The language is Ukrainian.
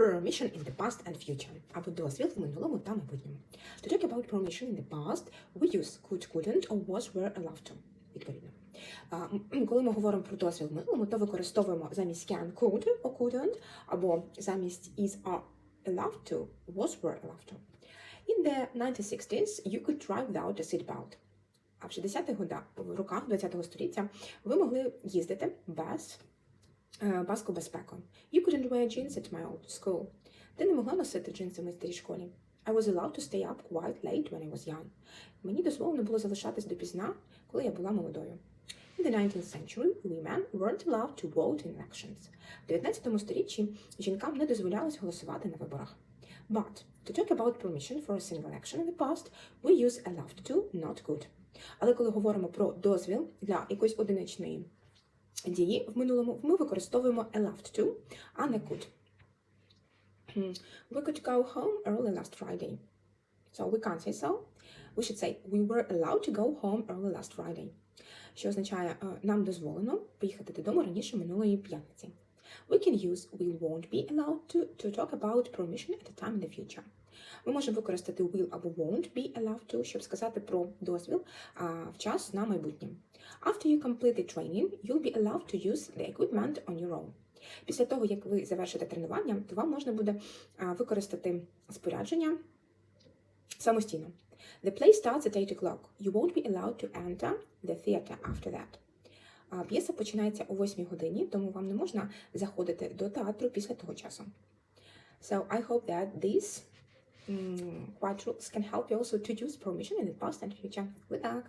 permission in the past and future. Або дозвіл в минулому та майбутньому. To talk about permission in the past, we use could, couldn't or was, were allowed to. Відповідно. Коли ми говоримо про дозвіл в минулому, то використовуємо замість can, could or couldn't, або замість is, are allowed to, was, were allowed to. In the 1960s, you could drive without a seatbelt. А в 60-х годах, в роках 20-го століття ви могли їздити без е, паску безпеки. You couldn't wear jeans at my old school. Ти не могла носити джинси в моїй старій школі. I was allowed to stay up quite late when I was young. Мені дозволено було залишатись допізна, коли я була молодою. In the 19th century, women weren't allowed to vote in elections. В 19 сторіччі жінкам не дозволялось голосувати на виборах. But to talk about permission for a single election in the past, we use allowed to, not could. Але коли говоримо про дозвіл для якоїсь одиничної дії в минулому, ми використовуємо allowed to, а не could. Hmm. We could go home early last Friday. So we can't say so. We should say we were allowed to go home early last Friday. Що означає е, нам дозволено поїхати додому раніше минулої п'ятниці. We can use we won't be allowed to to talk about permission at a time in the future. Ми можемо використати will або won't be allowed to, щоб сказати про дозвіл а, в час на майбутнє. After you complete the training, you'll be allowed to use the equipment on your own. Після того, як ви завершите тренування, то вам можна буде використати спорядження самостійно. The play starts at 8 o'clock. You won't be allowed to enter the theater after that. А п'єса починається о 8 годині, тому вам не можна заходити до театру після того часу. So I hope that these mm, quite can help you also to use permission in the past and future. Good luck!